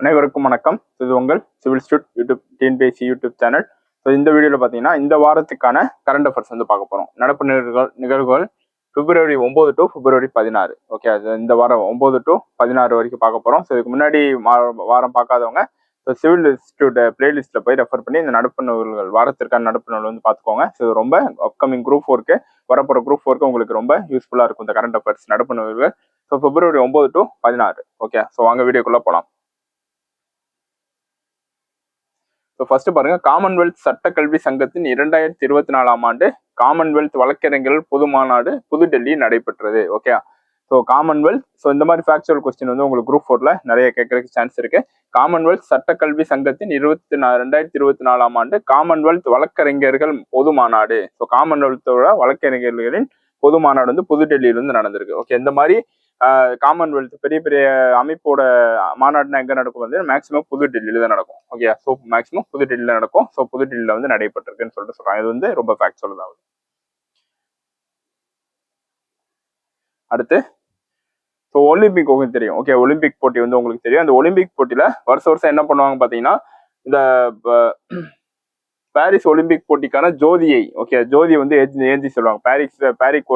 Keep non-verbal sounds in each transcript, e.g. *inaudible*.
அனைவருக்கும் வணக்கம். இது உங்கள் civil stud YouTube TNPSC YouTube channel. So இந்த வீடியோவில் பார்த்தீங்கன்னா இந்த வாரத்துக்கான கரண்ட் அஃபேர்ஸ் வந்து பார்க்க போகிறோம் நடப்பு நிகழ்வுகள் நிகழ்வுகள் பிப்ரவரி ஒம்பது டு பிப்ரவரி பதினாறு. ஓகே அது இந்த வாரம் ஒம்பது டு பதினாறு வரைக்கும் பார்க்க போகிறோம் ஸோ இதுக்கு முன்னாடி வாரம் பார்க்காதவங்க ஸோ சிவில் இன்ஸ்டியூட் பிளேலிஸ்ட்டில் போய் ரெஃபர் பண்ணி இந்த நடப்பு நிகழ்வுகள் வாரத்திற்கான நடப்பு நூல் வந்து பார்த்துக்கோங்க. ஸோ ரொம்ப அப்கமிங் குரூப் ஃபோருக்கு வரப்போகிற குரூப் ஃபோருக்கு உங்களுக்கு ரொம்ப யூஸ்ஃபுல்லாக இருக்கும் இந்த கரண்ட் அஃபேர்ஸ் நடப்பு நூல்கள் ஸோ பிப்ரவரி ஒம்பது டு பதினாறு. ஓகே ஸோ வாங்க வீடியோக்குள்ளே போகலாம் ஸோ ஃபர்ஸ்ட் பாருங்க. காமன்வெல்த் சட்டக்கல்வி சங்கத்தின் இரண்டாயிரத்தி இருபத்தி நாலாம் ஆண்டு காமன்வெல்த் வழக்கறிஞர்கள் பொது மாநாடு புதுடெல்லி நடைபெற்றது. ஓகே ஸோ காமன்வெல்த் ஸோ இந்த மாதிரி ஃபேக்சுவல் கொஸ்டின் வந்து உங்களுக்கு குரூப் ஃபோர்ல நிறைய கேட்கறதுக்கு சான்ஸ் இருக்கு. காமன்வெல்த் சட்டக்கல்வி சங்கத்தின் இருபத்தி நா ரெண்டாயிரத்தி இருபத்தி நாலாம் ஆண்டு காமன்வெல்த் வழக்கறிஞர்கள் பொது மாநாடு. ஸோ காமன்வெல்த்தோட வழக்கறிஞர்களின் பொது மாநாடு வந்து புதுடெல்லியிலிருந்து நடந்திருக்கு. ஓகே இந்த மாதிரி காமன்வெல்த் பெரிய பெரிய அமைப்போட மாநாடுனா எங்கே நடக்கும் வந்து மேக்ஸிமம் புது டெல்லியில் தான் நடக்கும். ஓகே ஸோ மேக்ஸிமம் புது டெல்லியில் நடக்கும். ஸோ புது டெல்லியில் வந்து நடைபெற்றிருக்குன்னு சொல்லிட்டு சொல்கிறாங்க இது வந்து ரொம்ப ஃபேக்ட் அடுத்து ஸோ ஒலிம்பிக் உங்களுக்கு தெரியும். ஓகே ஒலிம்பிக் போட்டி வந்து உங்களுக்கு தெரியும். அந்த ஒலிம்பிக் போட்டியில் வருஷ வருஷம் என்ன பண்ணுவாங்க பார்த்தீங்கன்னா இந்த பாரிஸ் ஒலிம்பிக் போட்டிக்கான ஜோதியை ஓகே ஜோதியை வந்து ஏந்தி ஏந்தி சொல்லுவாங்க. பாரிஸ் பாரிக்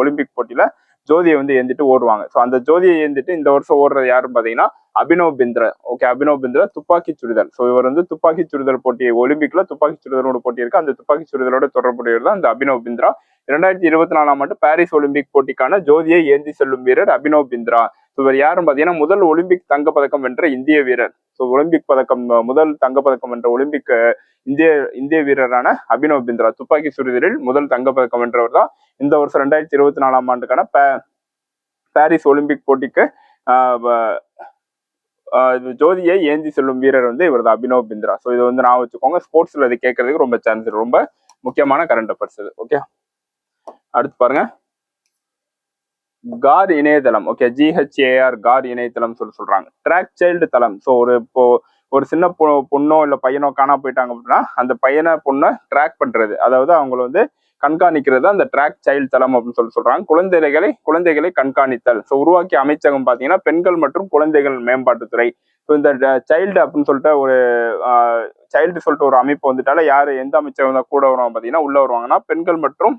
ஒலிம்பிக் போட்டியில் ஜோதியை வந்து ஏந்திட்டு ஓடுவாங்க. ஸோ அந்த ஜோதியை ஏந்திட்டு இந்த வருஷம் ஓடுறது யாருன்னு பாத்தீங்கன்னா அபினவ் பிந்த்ரா ஓகே அபினவ் பிந்திரா துப்பாக்கி சுடுதல். ஸோ இவர் வந்து துப்பாக்கி சுடுதல் போட்டி ஒலிம்பிக்ல துப்பாக்கி சுடுதலோட போட்டி இருக்கு அந்த துப்பாக்கி சுடுதலோட தொடர்புடையவர் தான் இந்த அபினவ் பிந்திரா. இரண்டாயிரத்தி இருபத்தி நாலாம் ஆண்டு பாரிஸ் ஒலிம்பிக் போட்டிக்கான ஜோதியை ஏந்தி செல்லும் வீரர் அபினவ் பிந்த்ரா. ஸோ இவர் யாரும் பார்த்தீங்கன்னா முதல் ஒலிம்பிக் தங்க பதக்கம் வென்ற இந்திய வீரர். ஸோ ஒலிம்பிக் பதக்கம் முதல் தங்கப் பதக்கம் வென்ற ஒலிம்பிக் இந்திய இந்திய வீரரான அபினவ் பிந்த்ரா. துப்பாக்கி சுடுதலில் முதல் தங்க பதக்கம் வென்றவர் தான். இந்த வருஷம் ரெண்டாயிரத்தி இருபத்தி நாலாம் ஆண்டுக்கான பா- பாரிஸ் ஒலிம்பிக் போட்டிக்கு வ- ஜோதியை ஏந்தி செல்லும் வீரர் வந்து இவர் தான் அபினவ் பிந்த்ரா. ஸோ இது வந்து நான் வச்சுக்கோங்க. ஸ்போர்ட்ஸ்ல இது கேட்கறதுக்கு ரொம்ப சான்ஸ் ரொம்ப முக்கியமான கரண்ட் அஃபேர்ஸ் இது. ஓகே அடுத்து பாருங்க. கார் இணையதளம் ஓகே ஜிஹெச்ஏஆர் கார் இணையதளம் சொல்லி சொல்றாங்க. ட்ராக் சைல்டு தளம். ஸோ ஒரு இப்போ ஒரு சின்ன பொ- பொண்ணோ இல்ல பையனோ காணா போயிட்டாங்க அப்படின்னா அந்த பையனை பொண்ணை ட்ராக் பண்றது. அதாவது அவங்கள வந்து கண்காணிக்கிறது அந்த ட்ராக் சைல்டு தளம் அப்படின்னு சொல்லி சொல்றாங்க. குழந்தைகளை குழந்தைகளை கண்காணித்தல். ஸோ உருவாக்கிய அமைச்சகம் பார்த்தீங்கன்னா பெண்கள் மற்றும் குழந்தைகள் மேம்பாட்டுத்துறை ஸோ இந்த சைல்டு அப்படின்னு சொல்லிட்டு ஒரு சைல்டு சொல்லிட்டு ஒரு அமைப்பு வந்துட்டால யாரு எந்த அமைச்சகம் தான் கூட வருவாங்க பார்த்தீங்கன்னா உள்ள வருவாங்கன்னா பெண்கள் மற்றும்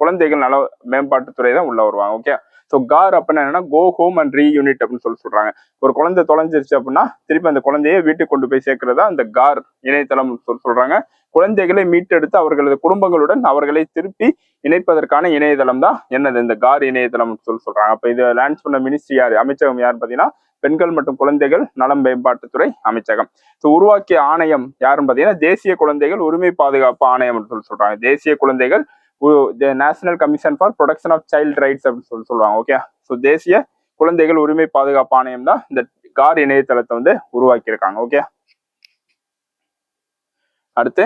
குழந்தைகள் நல மேம்பாட்டுத்துறை தான் உள்ள வருவாங்க ஓகே ஸோ கார் அப்படின்னா என்னன்னா go home and reunite அப்படின்னு சொல்லி சொல்றாங்க. ஒரு குழந்தை தொலைஞ்சிருச்சு அப்படின்னா திருப்பி அந்த குழந்தைய வீட்டுக்கு கொண்டு போய் சேர்க்கறதா அந்த கார் இணையதளம் சொல்லி சொல்றாங்க. குழந்தைகளை மீட்டெடுத்து அவர்களது குடும்பங்களுடன் அவர்களை திருப்பி இணைப்பதற்கான இணையதளம் தான் என்னது? இந்த கார் இணையதளம் சொல்லி சொல்றாங்க. அப்ப இது லான்ச் பண்ண மினிஸ்ட்ரி யார்? அமைச்சகம் யாருன்னு பாத்தீங்கன்னா பெண்கள் மற்றும் குழந்தைகள் நலம் மேம்பாட்டுத்துறை அமைச்சகம். ஸோ உருவாக்கிய ஆணையம் யாருன்னு பாத்தீங்கன்னா தேசிய குழந்தைகள் உரிமை பாதுகாப்பு ஆணையம் அப்படின்னு சொல்லி சொல்றாங்க. தேசிய குழந்தைகள் national commission for protection of child rights அப்படின்னு சொல்லி சொல்லுவாங்க ஓகே ஸோ தேசிய குழந்தைகள் உரிமை பாதுகாப்பு ஆணையம் தான் இந்த கார் இணையதளத்தை வந்து உருவாக்கியிருக்காங்க ஓகே அடுத்து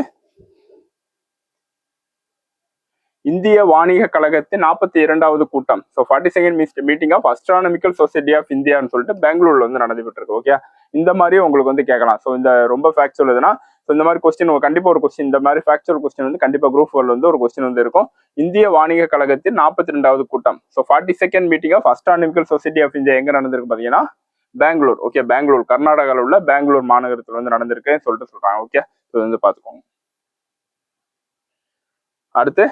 இந்திய வாணிக கழகத்தின் நாற்பத்தி இரண்டாவது கூட்டம். So forty second meeting of astronomical society of இந்தியான்னு சொல்லிட்டு பெங்களூர்ல வந்து நடந்துகிட்டு இருக்கு ஓகே இந்த மாதிரி உங்களுக்கு வந்து கேட்கலாம். ஸோ இந்த ரொம்ப ஃபேக்ட்ஸ் சொல்லுதுன்னா ஸோ இந்த மாதிரி கொஸ்டின் கண்டிப்பாக ஒரு கொஸ்டின் இந்த மாதிரி ஃபேக்சுவல் கொஸ்டின் வந்து கண்டிப்பாக குரூப் ஃபோர்ல வந்து ஒரு கொஸ்டின் வந்து இருக்கும். இந்திய வாணிக கழகத்தின் நாற்பத்தி ரெண்டாவது கூட்டம். So forty second meeting of astronomical society of India எங்கே நடந்திருக்கு பார்த்தீங்கன்னா பெங்களூர் ஓகே பெங்களூர் கர்நாடகாவில் உள்ள பெங்களூர் மாநகரத்தில் வந்து நடந்திருக்குன்னு சொல்லிட்டு சொல்கிறாங்க ஓகே ஸோ வந்து பார்த்துக்கோங்க அடுத்து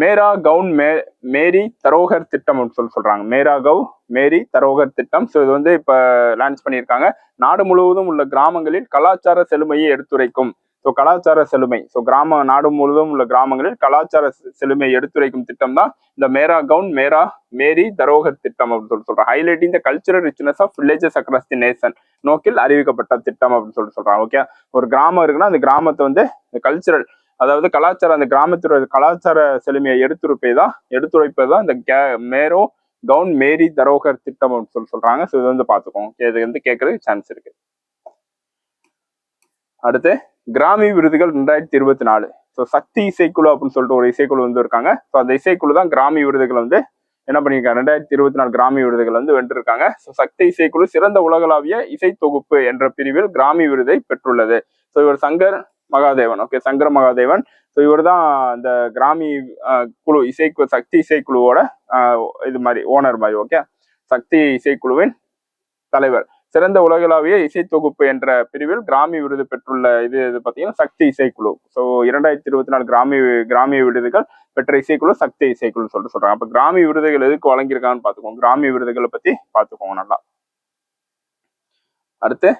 மேரா கவுன் மே மேரி தரோகர் திட்டம் அப்படின்னு சொல்லி சொல்றாங்க. மேரா கவு மேரி தரோகர் திட்டம். ஸோ இது வந்து இப்போ லான்ச் பண்ணியிருக்காங்க. நாடு முழுவதும் உள்ள கிராமங்களில் கலாச்சார செழுமையை எடுத்துரைக்கும். ஸோ கலாச்சார செழுமை. ஸோ கிராம நாடு முழுவதும் உள்ள கிராமங்களில் கலாச்சார செழுமையை எடுத்துரைக்கும் திட்டம் தான் இந்த மேரா கவுன் மேரா மேரி தரோகர் திட்டம் அப்படின்னு சொல்லி சொல்றாங்க. Highlighting the cultural richness of villages across the nation நோக்கில் அறிவிக்கப்பட்ட திட்டம் அப்படின்னு சொல்லி சொல்றாங்க. ஓகே ஒரு கிராமம் இருக்குன்னா அந்த கிராமத்தை வந்து கல்ச்சரல் அதாவது கலாச்சாரம் அந்த கிராமத்தோட கலாச்சார செழுமையை எடுத்துரைப்பை தான் எடுத்துரைப்பது தான் இந்த கே- மேரோ கவுன் மேரி தரோகர் திட்டம் அப்படின்னு சொல்லி சொல்றாங்க. ஸோ இது வந்து பார்த்துக்கோங்க இது வந்து கேட்கறதுக்கு சான்ஸ் இருக்கு. அடுத்து கிராமி விருதுகள் ரெண்டாயிரத்தி இருபத்தி நாலு. ஸோ சக்தி இசைக்குழு அப்படின்னு சொல்லிட்டு ஒரு இசைக்குழு வந்து இருக்காங்க. ஸோ அந்த இசைக்குழு தான் கிராமி விருதுகள் வந்து என்ன பண்ணியிருக்காங்க? ரெண்டாயிரத்தி இருபத்தி நாலு கிராமி விருதுகள் வந்து வென்றிருக்காங்க. ஸோ சக்தி இசைக்குழு சிறந்த உலகளாவிய இசை தொகுப்பு என்ற பிரிவில் கிராமி விருதை பெற்றுள்ளது. ஸோ இவர் சங்கர் மகாதேவன். ஓகே சங்கர மகாதேவன். ஸோ இவர் தான் இந்த கிராமி அஹ், குழு இசைக்குழு சக்தி இசைக்குழுவோட அஹ், இது மாதிரி ஓனர் மாதிரி ஓகே சக்தி இசைக்குழுவின் தலைவர். சிறந்த உலகளாவிய இசை தொகுப்பு என்ற பிரிவில் கிராமி விருது பெற்றுள்ள இது இது பார்த்தீங்கன்னா சக்தி இசைக்குழு. ஸோ இரண்டாயிரத்தி இருபத்தி நாலு கிராமி கிராமிய விருதுகள் பெற்ற இசைக்குழு சக்தி இசைக்குழு சொல்லிட்டு சொல்றாங்க. அப்போ கிராமி விருதுகள் எதுக்கு வழங்கியிருக்காங்கன்னு பார்த்துக்கோங்க கிராமி விருதுகளை பத்தி பார்த்துக்கோங்க நல்லா. அடுத்து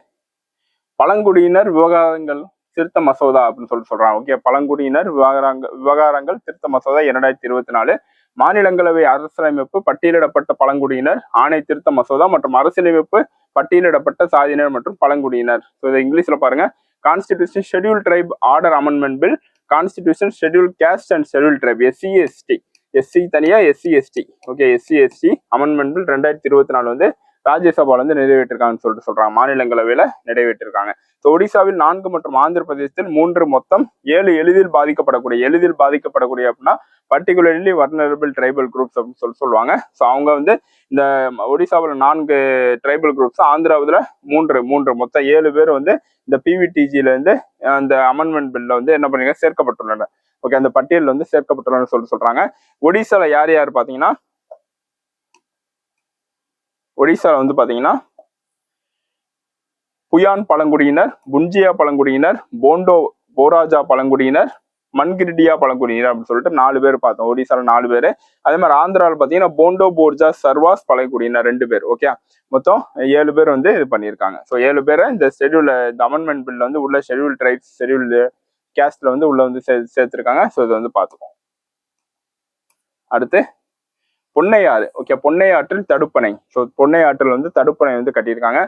பழங்குடியினர் விவகாரங்கள் திருத்த மசோதா அப்படின்னு சொல்லிட்டு சொல்றாங்க. ஓகே பழங்குடியினர் விவகாரங்கள் விவகாரங்கள் திருத்த மசோதா இரண்டாயிரத்தி இருபத்தி நாலு மாநிலங்களவை அரசியலமைப்பு பட்டியலிடப்பட்ட பழங்குடியினர் ஆணை திருத்த மசோதா மற்றும் அரசியலமைப்பு பட்டியலிடப்பட்ட சாதியினர் மற்றும் பழங்குடியினர். ஸோ இதை இங்கிலீஷ்ல பாருங்க. Constitution schedule tribe order amendment bill constitution schedule caste and schedule tribe SC ST SC தனியா SC ST okay SC ST amendment bill ரெண்டாயிரத்தி இருபத்தி நாலு வந்து ராஜ்யசபால வந்து நிறைவேற்றிருக்காங்கன்னு சொல்லிட்டு சொல்றாங்க. மாநிலங்களவையில நிறைவேற்றிருக்காங்க. ஸோ ஒடிசாவில் நான்கு மற்றும் ஆந்திர பிரதேசத்தில் மூன்று மொத்தம் ஏழு எளிதில் பாதிக்கப்படக்கூடிய எளிதில் பாதிக்கப்படக்கூடிய அப்படின்னா பர்டிகுலர்லி வர்னரபிள் ட்ரைபல் குரூப்ஸ் அப்படின்னு சொல்லி சொல்லுவாங்க. ஸோ அவங்க வந்து இந்த ஒடிசாவில் நான்கு ட்ரைபல் குரூப்ஸ் ஆந்திராவில் மூன்று மூன்று மொத்தம் ஏழு பேர் வந்து இந்த பிவிடிஜிலேருந்து அந்த அமெண்ட்மெண்ட் பில்ல வந்து என்ன பண்ணிருக்காங்க? சேர்க்கப்பட்டுள்ளனர். ஓகே அந்த பட்டியலில் வந்து சேர்க்கப்பட்டுள்ளனர் சொல்லி சொல்கிறாங்க ஒடிசாவில் யார் யார் பார்த்தீங்கன்னா ஒடிசாவில் வந்து பார்த்தீங்கன்னா புயான் பழங்குடியினர் புஞ்சியா பழங்குடியினர் போண்டோ போராஜா பழங்குடியினர் மண்கிரிடியா பழங்குடியினர் அப்படின்னு சொல்லிட்டு நாலு பேர் பார்த்தோம். ஒடிசாவில் நாலு பேர். அதே மாதிரி ஆந்திராவில் பார்த்தீங்கன்னா போண்டோ போர்ஜா சர்வாஸ் பழங்குடியினர் ரெண்டு பேர். ஓகே மொத்தம் ஏழு பேர் வந்து இது பண்ணியிருக்காங்க. ஸோ ஏழு பேரை இந்த ஷெடியூல் இந்த அமெண்ட்மெண்ட் பில்ல வந்து உள்ள ஷெட்யூல் ட்ரைப்ஸ் ஷெட்யூல் கேஸ்ட்ல வந்து உள்ள வந்து சே சேர்த்துருக்காங்க. ஸோ இதை வந்து பார்த்துக்கோம் அடுத்து பொன்னையாறு ஓகே பொன்னையாற்றில் தடுப்பணை. ஸோ பொன்னையாற்றில் வந்து தடுப்பணை வந்து கட்டியிருக்காங்க.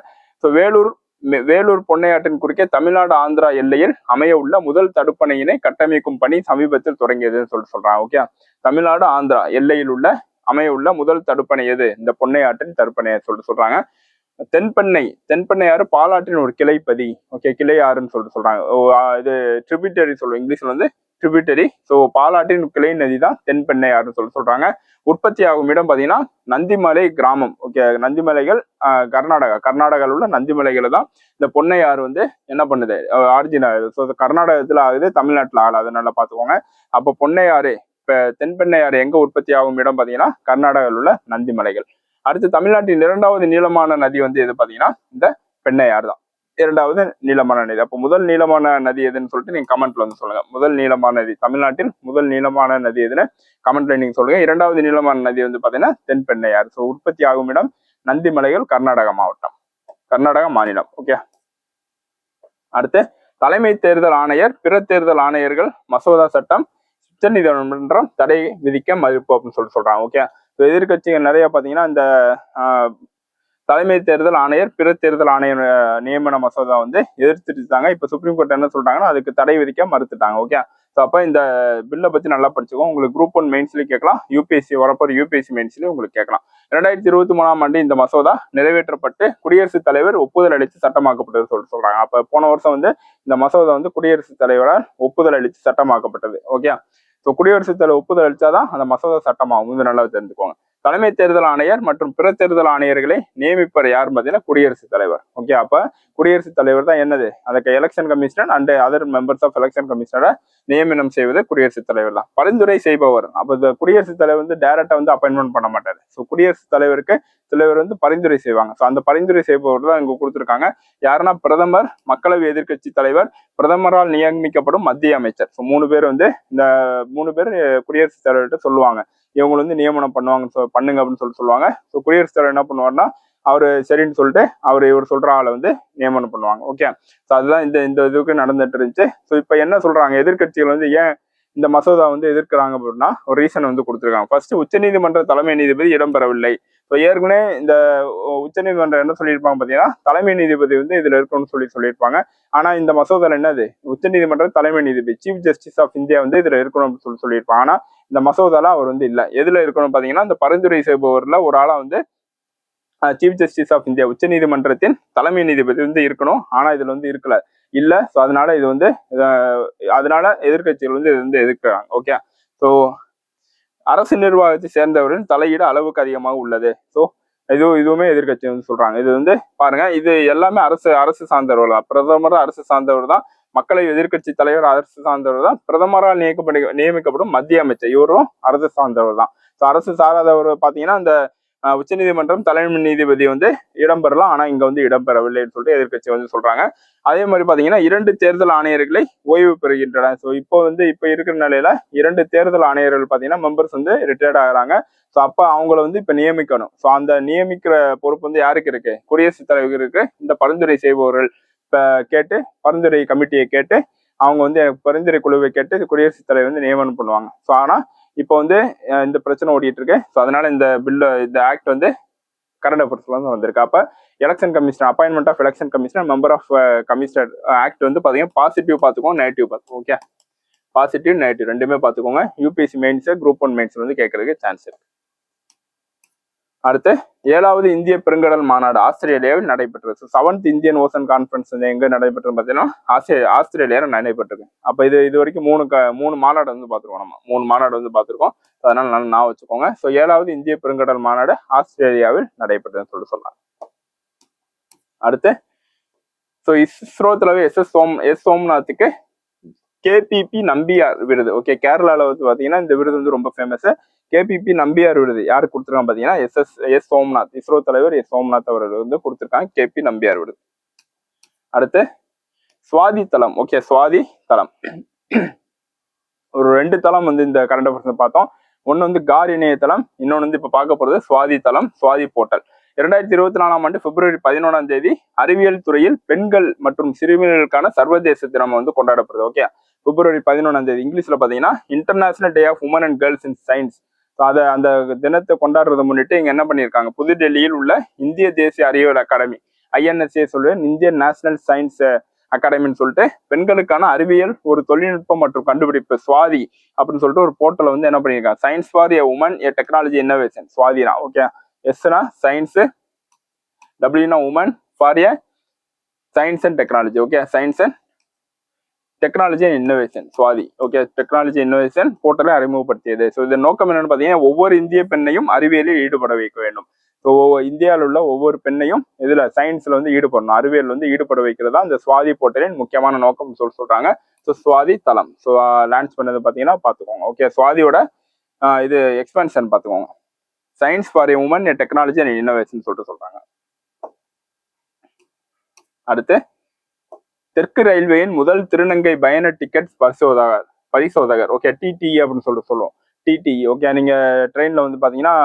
ஸோ வேலூர் மே- வேலூர் பொன்னையாற்றின் குறுக்கே தமிழ்நாடு ஆந்திரா எல்லையில் அமைய உள்ள முதல் தடுப்பணையினை கட்டமைக்கும் பணி சமீபத்தில் தொடங்கியதுன்னு சொல்லி சொல்றாங்க ஓகே தமிழ்நாடு ஆந்திரா எல்லையில் உள்ள அமைய உள்ள முதல் தடுப்பணை எது? இந்த பொன்னையாற்றின் தடுப்பணையை சொல்லிட்டு சொல்றாங்க. தென்பெண்ணை தென்பெண்ணையாறு பாலாற்றின் ஒரு கிளைப்பதி ஓகே கிளையாறுன்னு சொல்லிட்டு சொல்றாங்க. ஓ, இது ட்ரிபியூட்டரி சொல்லுவோம் இங்கிலீஷ்ல வந்து ட்ரிபியூட்டரி ஸோ பாலாற்றின் கிளை நதி தான் தென்பெண்ணையாறுன்னு சொல்லி சொல்றாங்க. உற்பத்தி ஆகும் இடம் பார்த்தீங்கன்னா நந்திமலை கிராமம். ஓகே நந்திமலைகள் கர்நாடகா. கர்நாடகாவில் உள்ள நந்திமலைகளை தான் இந்த பொன்னையாறு வந்து என்ன பண்ணுது? ஆரிஜினல் ஸோ கர்நாடகத்தில் ஆகுது தமிழ்நாட்டில் ஆகல அதை நல்லா பார்த்துக்கோங்க அப்போ பொன்னையாறு இப்போ தென்பெண்ணையாறு எங்கே உற்பத்தி ஆகும் இடம் பார்த்தீங்கன்னா கர்நாடகாவில் உள்ள நந்திமலைகள். அடுத்து தமிழ்நாட்டின் இரண்டாவது நீளமான நதி வந்து எது பார்த்தீங்கன்னா இந்த பெண்ணையாறு தான் இரண்டாவது நீளமான நதி. அப்போ முதல் நீளமான நதி எதுன்னு சொல்லிட்டு நீங்க கமெண்ட்ல வந்து சொல்லுங்க. முதல் நீளமான நதி தமிழ்நாட்டில் முதல் நீளமான நதி எதுன்னு கமெண்ட்ல நீங்க சொல்லுங்க. இரண்டாவது நீளமான நதி வந்து பாத்தீங்கன்னா தென்பெண்ணையார் ஸோ உற்பத்தி ஆகும் இடம் நந்திமலைகள் கர்நாடக மாவட்டம். கர்நாடக மாநிலம். ஓகே அடுத்து தலைமை தேர்தல் ஆணையர் பிற தேர்தல் ஆணையர்கள் மசோதா சட்டம் உச்சநீதிமன்றம் தடை விதிக்க மறுப்பு அப்படின்னு சொல்லிட்டு சொல்றாங்க. ஓகே எதிர்கட்சிகள் நிறைய பாத்தீங்கன்னா இந்த ஆஹ், தலைமை தேர்தல் ஆணையர் பிற தேர்தல் ஆணையர் நியமன மசோதா வந்து எதிர்த்துட்டு இருக்காங்க இப்போ சுப்ரீம் கோர்ட் என்ன சொல்றாங்கன்னா அதுக்கு தடை விதிக்க மறுத்துட்டாங்க. ஓகே ஸோ அப்போ இந்த பில்லை பத்தி நல்லா படிச்சுக்கோ உங்களுக்கு குரூப் ஒன் மெயின்ஸ்லயும் கேட்கலாம். யூபிஎஸ்சி வரப்போற யூபிஎஸ்சி மெயின்ஸ்லயும் உங்களுக்கு கேட்கலாம். ரெண்டாயிரத்தி இருபத்தி மூணாம் ஆண்டு இந்த மசோதா நிறைவேற்றப்பட்டு குடியரசுத் தலைவர் ஒப்புதல் அளித்து சட்டமாக்கப்பட்டது சொல்லிட்டு சொல்றாங்க. அப்ப போன வருஷம் வந்து இந்த மசோதா வந்து குடியரசுத் தலைவரால் ஒப்புதல் அளித்து சட்டமாக்கப்பட்டது. ஓகே ஸோ குடியரசுத் தலைவர் ஒப்புதல் அளிச்சாதான் அந்த மசோதா சட்டமாகும். இது நல்லா தெரிஞ்சுக்கோங்க. தலைமை தேர்தல் ஆணையர் மற்றும் பிற தேர்தல் ஆணையர்களை நியமிப்பர் யார் பார்த்தீங்கன்னா குடியரசுத் தலைவர். ஓகே அப்போ குடியரசுத் தலைவர் தான் என்னது? அதுக்கு election commissioner and other members of election கமிஷனரை நியமனம் செய்வது குடியரசுத் தலைவர் தான். பரிந்துரை செய்பவர். அப்போ இந்த குடியரசுத் தலைவர் வந்து டைரக்டா வந்து அப்பாயின்மெண்ட் பண்ண மாட்டார். ஸோ குடியரசுத் தலைவருக்கு தலைவர் வந்து பரிந்துரை செய்வாங்க. ஸோ அந்த பரிந்துரை செய்பவர் தான் இங்கே கொடுத்துருக்காங்க. யாருன்னா பிரதமர் மக்களவை எதிர்க்கட்சி தலைவர் பிரதமரால் நியமிக்கப்படும் மத்திய அமைச்சர். ஸோ மூணு பேர் வந்து இந்த மூணு பேர் குடியரசுத் தலைவர்கிட்ட சொல்லுவாங்க. இவங்க வந்து நியமனம் பண்ணுவாங்க சொ- பண்ணுங்க அப்படின்னு சொல்லி சொல்லுவாங்க. ஸோ குடியரசுத் தலைவர் என்ன பண்ணுவாருன்னா அவர் சரின்னு சொல்லிட்டு அவர் இவர் சொல்ற ஆளை வந்து நியமனம் பண்ணுவாங்க. ஓகே ஸோ அதுதான் இந்த இந்த இதுக்கு நடந்துட்டு இருந்துச்சு. ஸோ இப்போ என்ன சொல்றாங்க? எதிர்க்கட்சிகள் வந்து ஏன் இந்த மசோதா வந்து எதிர்க்கிறாங்க அப்படின்னா ஒரு ரீசன் வந்து கொடுத்துருக்காங்க. ஃபர்ஸ்ட் உச்சநீதிமன்ற தலைமை நீதிபதி இடம்பெறவில்லை ஸோ ஏற்கனவே இந்த உச்சநீதிமன்றம் என்ன சொல்லியிருப்பாங்க பார்த்தீங்கன்னா தலைமை நீதிபதி வந்து இதில் இருக்கணும்னு சொல்லி சொல்லியிருப்பாங்க. ஆனால் இந்த மசோதாவில் என்னது? உச்சநீதிமன்றம் தலைமை நீதிபதி சீஃப் ஜஸ்டிஸ் ஆஃப் இந்தியா வந்து இதில் இருக்கணும் அப்படின்னு சொல்லி சொல்லியிருப்பாங்க. ஆனால் இந்த மசோதாவில் அவர் வந்து இல்லை. எதில் இருக்கணும் பார்த்தீங்கன்னா இந்த பரிந்துரை செய்பவரில் ஒரு ஆளாக வந்து சீஃப் ஜஸ்டிஸ் ஆஃப் இந்தியா உச்சநீதிமன்றத்தின் தலைமை நீதிபதி வந்து இருக்கணும். ஆனா இதுல வந்து இருக்கல. இல்ல. ஸோ அதனால இது வந்து அதனால எதிர்க்கட்சிகள் வந்து இது வந்து எதிர்க்கிறாங்க. ஓகே ஸோ அரசு நிர்வாகத்தை சேர்ந்தவரின் தலையீடு அளவுக்கு அதிகமாக உள்ளது. ஸோ இது இதுவுமே எதிர்கட்சி வந்து சொல்றாங்க. இது வந்து பாருங்க இது எல்லாமே அரசு அரசு சார்ந்தவர் தான். பிரதமர் அரசு சார்ந்தவர் தான். மக்களை எதிர்க்கட்சி தலைவர் அரசு சார்ந்தவர் தான். பிரதமரால் நியமிக்கப்படு நியமிக்கப்படும் மத்திய அமைச்சர் இவரும் அரசு சார்ந்தவர் தான். ஸோ அரசு சாராதவர் பார்த்தீங்கன்னா அந்த உச்சநீதிமன்றம் தலைமை நீதிபதி வந்து இடம்பெறலாம் ஆனால் இங்கே வந்து இடம்பெறவில்லைன்னு சொல்லிட்டு எதிர்க்கட்சி வந்து சொல்கிறாங்க அதே மாதிரி பார்த்தீங்கன்னா இரண்டு தேர்தல் ஆணையர்களை ஓய்வு பெறுகின்றன. ஸோ இப்போ வந்து இப்போ இருக்கிற நிலையில இரண்டு தேர்தல் ஆணையர்கள் பார்த்தீங்கன்னா மெம்பர்ஸ் வந்து ரிட்டையர்ட் ஆகிறாங்க. ஸோ அப்போ அவங்கள வந்து இப்போ நியமிக்கணும். ஸோ அந்த நியமிக்கிற பொறுப்பு வந்து யாருக்கு இருக்கு? குடியரசுத் தலைவருக்கு இந்த பரிந்துரை செய்பவர்கள் இப்போ கேட்டு பரிந்துரை கமிட்டியை கேட்டு அவங்க வந்து எனக்கு பரிந்துரை குழுவை கேட்டு குடியரசுத் தலைவர் வந்து நியமனம் பண்ணுவாங்க. ஸோ ஆனால் இப்போ வந்து இந்த பிரச்சனை ஓடிட்டு இருக்கு ஸோ அதனால இந்த பில்லு இந்த ஆக்ட் வந்து கரண்ட் அஃபேர்ஸ்ல வந்து வந்திருக்கு. அப்ப election commissioner appointment of election commissioner member of commissioner act வந்து பாத்தீங்கன்னா பாசிட்டிவ் பார்த்துக்கோங்க நெகட்டிவ் பார்த்துக்கோங்க ஓகே பாசிட்டிவ் நெகட்டிவ் ரெண்டுமே பார்த்துக்கோங்க UPSC mains group one mains வந்து கேட்கறதுக்கு சான்ஸ் இருக்கு. அடுத்து ஏழாவது இந்திய பெருங்கடல் மாநாடு ஆஸ்திரேலியாவில் நடைபெற்றது. செவன்த் இந்தியன் ஓசன் கான்ஃபரன்ஸ் வந்து எங்கே நடைபெற்றது பார்த்தீங்கன்னா ஆஸ்திரே ஆஸ்திரேலியாவில் நடைபெற்றிருக்கு. அப்போ இது இது வரைக்கும் மூணு க மூணு மாநாடு வந்து பார்த்துருக்கோம் நம்ம. மூணு மாநாடு வந்து பார்த்துருக்கோம். அதனால நல்லா நான் வச்சுக்கோங்க. ஸோ ஏழாவது இந்திய பெருங்கடல் மாநாடு ஆஸ்திரேலியாவில் நடைபெற்றதுன்னு சொல்லி சொல்லலாம். அடுத்து ஸோ இஸ்ரோ தலைவர் எஸ் எஸ் சோம் எஸ் சோம்நாத்துக்கு கேபிபி நம்பியார் விருது. ஓகே கேரளாவில் வந்து பார்த்தீங்கன்னா இந்த விருது வந்து ரொம்ப ஃபேமஸ் கேபிபி நம்பியார் விருது யார் கொடுத்துருக்காங்க பாத்தீங்கன்னா S S S Somnath ISRO தலைவர் எஸ் சோம்நாத் அவர்கள் வந்து கொடுத்துருக்காங்க. கேபி நம்பியார் விருது அடுத்து சுவாதி தலம் ஓகே சுவாதி தலம் ஒரு ரெண்டு தளம் வந்து இந்த கரண்ட் அஃபேர்ஸ் பார்த்தோம். ஒன்னு வந்து கார் இணையதளம் இன்னொன்று வந்து இப்போ பார்க்க போகிறது சுவாதி தலம் சுவாதி போர்ட்டல். இரண்டாயிரத்தி இருபத்தி நாலாம் ஆண்டு பிப்ரவரி பதினொன்றாம் தேதி அறிவியல் துறையில் பெண்கள் மற்றும் சிறுமிகளுக்கான சர்வதேச தினம் வந்து கொண்டாடப்படுது. ஓகே பிப்ரவரி பதினொன்றாம் தேதி. இங்கிலீஷ்ல பாத்தீங்கன்னா international day of women and girls in science அதை அந்த தினத்தை கொண்டாடுறதை முன்னிட்டு இங்க என்ன பண்ணியிருக்காங்க? புதுடெல்லியில் உள்ள இந்திய தேசிய அறிவியல் அகாடமி ஐஎன்எஸ்ஏ சொல்லுவேன் இந்தியன் நேஷனல் சயின்ஸ் அகாடமின்னு சொல்லிட்டு பெண்களுக்கான அறிவியல் ஒரு தொழில்நுட்பம் மற்றும் கண்டுபிடிப்பு சுவாதி அப்படின்னு சொல்லிட்டு ஒரு போர்ட்டலை வந்து என்ன பண்ணியிருக்காங்க? Science for A women A technology innovation Swathi okay எஸ்னா சயின்ஸ் டபிள்யூனா women for A science and technology okay science and technology and innovation Swathi. Okay technology innovation போர்ட்டலை அறிமுகப்படுத்தியது. ஸோ இதன் நோக்கம் என்னன்னு பார்த்தீங்கன்னா ஒவ்வொரு இந்திய பெண்ணையும் அறிவியலில் ஈடுபட வைக்க வேண்டும். ஸோ இந்தியாவில் உள்ள ஒவ்வொரு பெண்ணையும் இதில் சயின்ஸில் வந்து ஈடுபடணும். அறிவியல் வந்து ஈடுபட வைக்கிறதா இந்த சுவாதி போர்ட்டலின் முக்கியமான நோக்கம் சொல்லி சொல்கிறாங்க ஸோ சுவாதி தளம். ஸோ லான்ச் பண்ணது பார்த்தீங்கன்னா பார்த்துக்கோங்க. ஓகே சுவாதியோட இது எக்ஸ்பென்ஷன் பார்த்துக்கோங்க. Science for women technology and innovation சொல்லிட்டு சொல்கிறாங்க அடுத்து தெற்கு ரயில்வேயின் முதல் திருநங்கை பயண டிக்கெட் பரிசோதகர் பரிசோதகர். ஓகே டிடி அப்படின்னு சொல்லிட்டு சொல்லுவோம். டிடி ஓகே நீங்க ட்ரெயின்ல வந்து பாத்தீங்கன்னா